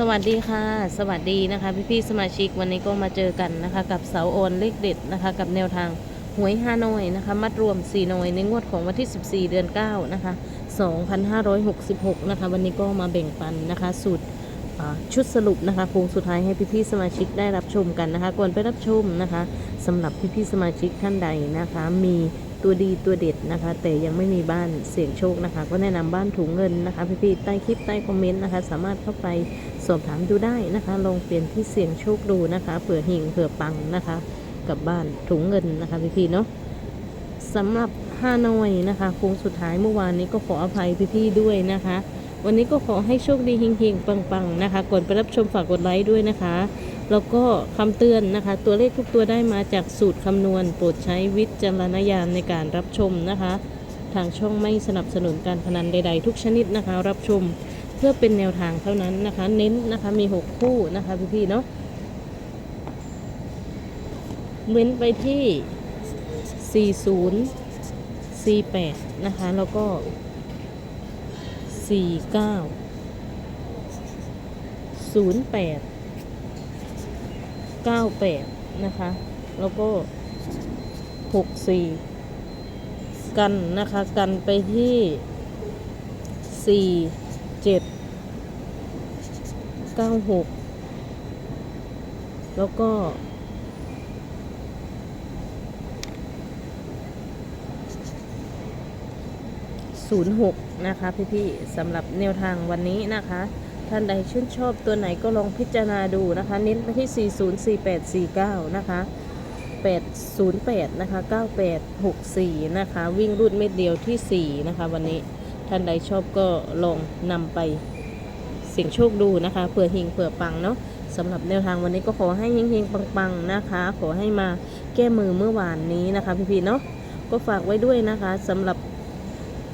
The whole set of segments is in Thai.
สวัสดีค่ะ สวัสดีนะคะพี่พี่ๆสมาชิกวันนี้ก็มาเจอกันนะคะ กับเสาโอนเลขเด็ดนะคะ กับแนวทางหวยฮานอยนะคะ มัดรวม4หน่วยในงวดของวันที่ 14 เดือน 9 นะคะ 2566 นะคะ วันนี้ก็มาแบ่งปันนะคะ สูตรชุดสรุปนะคะโค้งสุดท้ายให้พี่พี่ๆสมาชิกได้รับชมกันนะคะ ก่อนไปรับชมนะคะสำหรับพี่พี่ๆสมาชิกท่านใดนะคะ มี ตัวดีตัวเด็ดนะคะ แต่ยังไม่มีบ้านเสี่ยงโชคนะคะ ก็แนะนำบ้านถุงเงินนะคะพี่พี่ๆใต้คลิปใต้คอมเมนต์นะคะ สามารถเข้าไปสอบถามดูได้นะคะ ลองเปลี่ยนที่เสี่ยงโชคดูนะคะเผื่อหิ่งเผื่อปังนะคะ กับบ้านถุงเงินนะคะพี่ๆเนาะสำหรับฮานอยนะคะโค้งสุดท้ายเมื่อวานนี้ก็ขออภัยพี่ๆด้วยนะคะ วันนี้ก็ขอให้โชคดีเฮงๆปังๆนะคะก่อนไปรับชมฝากกดไลค์ด้วยนะคะ แล้วก็คำเตือนนะคะ ตัวเลขทุกตัวได้มาจากสูตรคำนวณ โปรดใช้วิจารณญาณในการรับชมนะคะ ทางช่องไม่สนับสนุนการพนันใด ๆ ทุกชนิดนะคะ รับชมเพื่อเป็นแนวทางเท่านั้นนะคะ เน้นนะคะมี 6 คู่นะคะพี่ๆเนาะเว้นไปที่ 40 48 นะคะ แล้วก็ 49 08 98นะคะ แล้วก็64กันนะคะ กันไปที่4 7เก้าหกแล้วก็ศูนย์หกนะคะพี่ๆสำหรับแนวทางวันนี้นะคะ ท่านใดชื่นชอบตัวไหนก็ลองพิจารณาดูนะคะ เน้นไปที่ 404849 นะคะ 808 นะคะ 9864 นะคะ วิ่งรูดเม็ดเดียวที่ 4 นะคะ วันนี้ท่านใดชอบก็ลองนำไปเสี่ยงโชคดูนะคะเผื่อหิงเผื่อปังเนาะสำหรับแนวทางวันนี้ก็ขอให้เฮงๆปังๆนะคะ ขอให้มาแก้มือเมื่อวานนี้นะคะ พี่ๆเนาะก็ฝากไว้ด้วยนะคะสำหรับ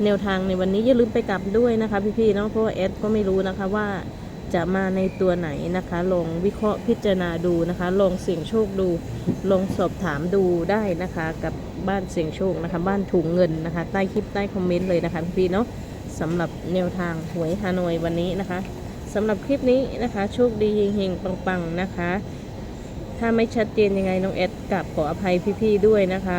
แนวทางในวันนี้อย่าลืมไปกลับด้วยนะคะ พี่ๆเนาะเพราะว่าแอดก็ไม่รู้นะคะว่าจะมาในตัวไหนนะคะ ลองวิเคราะห์พิจารณาดูนะคะ ลองเสี่ยงโชคดู ลองสอบถามดูได้นะคะ กับบ้านเสี่ยงโชคนะคะ บ้านถุงเงินนะคะ ใต้คลิปใต้คอมเมนต์เลยนะคะพี่เนาะสำหรับแนวทางหวยฮานอยวันนี้นะคะสำหรับคลิปนี้นะคะ โชคดีเฮงๆปังๆนะคะ ถ้าไม่ชัดเจนยังไงน้องเอสกลับขออภัยพี่ๆด้วยนะคะ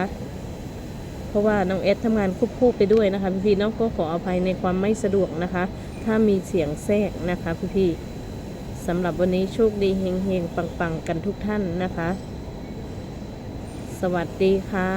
เพราะว่าน้องเอสทำงานควบคู่ไปด้วยนะคะ พี่ๆน้องก็ขออภัยในความไม่สะดวกนะคะ ถ้ามีเสียงแทรกนะคะพี่ๆสำหรับวันนี้โชคดีเฮงๆปังๆกันทุกท่านนะคะ สวัสดีค่ะ